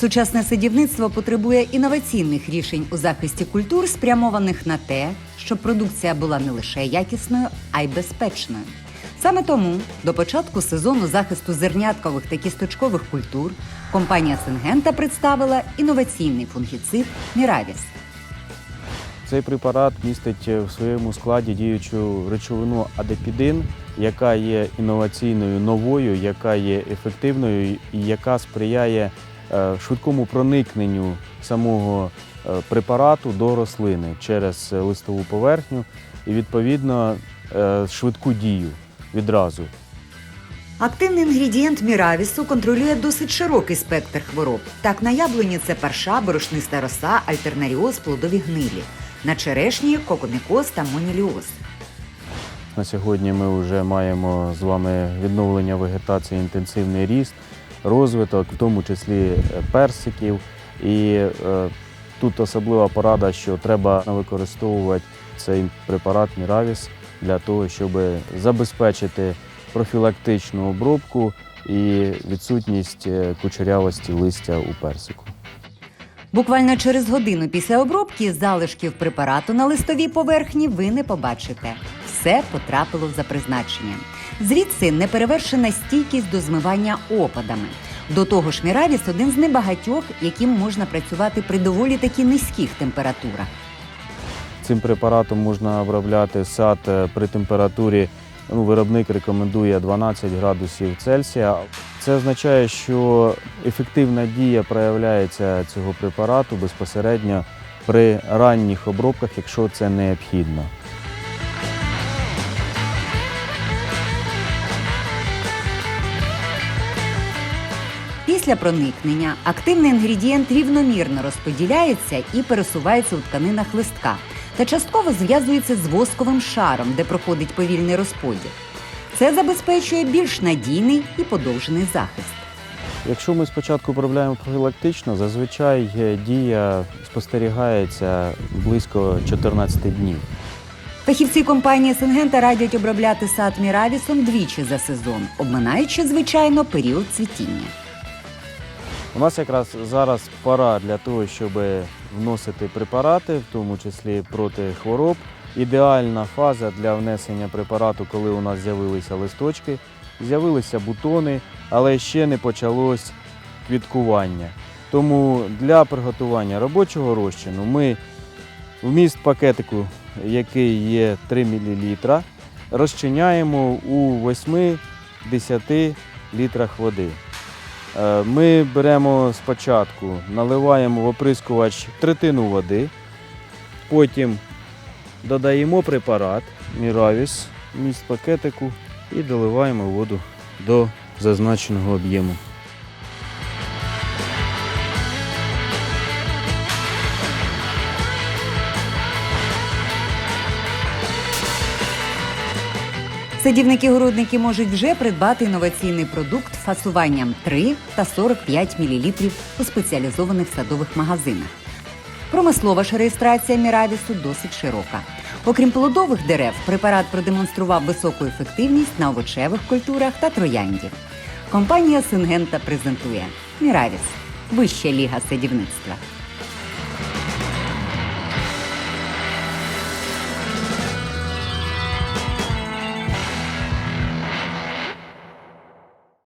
Сучасне садівництво потребує інноваційних рішень у захисті культур, спрямованих на те, щоб продукція була не лише якісною, а й безпечною. Саме тому до початку сезону захисту зерняткових та кісточкових культур компанія Сингента представила інноваційний фунгіцид Міравіс. Цей препарат містить в своєму складі діючу речовину адепідин, яка є інноваційною новою, яка є ефективною і яка сприяє швидкому проникненню самого е, препарату до рослини через листову поверхню і відповідно е, швидку дію відразу. Активний інгредієнт Міравісу контролює досить широкий спектр хвороб. Так, на яблуні це парша, борошниста роса, альтернаріоз, плодові гнилі. На черешні кокомікоз та моніліоз. На сьогодні ми вже маємо з вами відновлення вегетації, інтенсивний ріст, розвиток, в тому числі е, персиків. І е, тут особлива порада, що треба використовувати цей препарат Міравіс для того, щоб забезпечити профілактичну обробку і відсутність е, кучерявості листя у персику. Буквально через годину після обробки залишків препарату на листовій поверхні ви не побачите. Все потрапило за призначенням. Звідси неперевершена стійкість до змивання опадами. До того ж, Міравіс один з небагатьох, яким можна працювати при доволі таки низьких температурах. Цим препаратом можна обробляти сад е, при температурі. Ну, виробник рекомендує 12 градусів Цельсія. Це означає, що ефективна дія проявляється цього препарату безпосередньо при ранніх обробках, якщо це необхідно. Після проникнення активний інгредієнт рівномірно розподіляється і пересувається у тканинах листка та частково зв'язується з восковим шаром, де проходить повільний розподіл. Це забезпечує більш надійний і подовжений захист. Якщо ми спочатку обробляємо профілактично, зазвичай е, дія спостерігається близько 14 днів. Фахівці компанії Сингента радять обробляти сад міравісом двічі за сезон, обминаючи, звичайно, період цвітіння. У нас якраз зараз пора для того, щоб вносити препарати, в тому числі проти хвороб. Ідеальна фаза для внесення препарату, коли у нас з'явилися листочки, з'явилися бутони, але ще не почалось квіткування. Тому для приготування робочого розчину ми вміст пакетику, який є 3 мл, розчиняємо у 8-10 літрах води. Е, Ми беремо спочатку, наливаємо в оприскувач третину води, потім додаємо препарат Міравіс, міст пакетику і доливаємо воду до зазначеного об'єму. Садівники-городники можуть вже придбати інноваційний продукт фасуванням 3 та 45 мл у спеціалізованих садових магазинах. Промислова ж реєстрація Міравісу досить широка. Окрім плодових дерев, препарат продемонстрував високу ефективність на овочевих культурах та трояндів. Компанія Сингента презентує Міравіс вища ліга садівництва.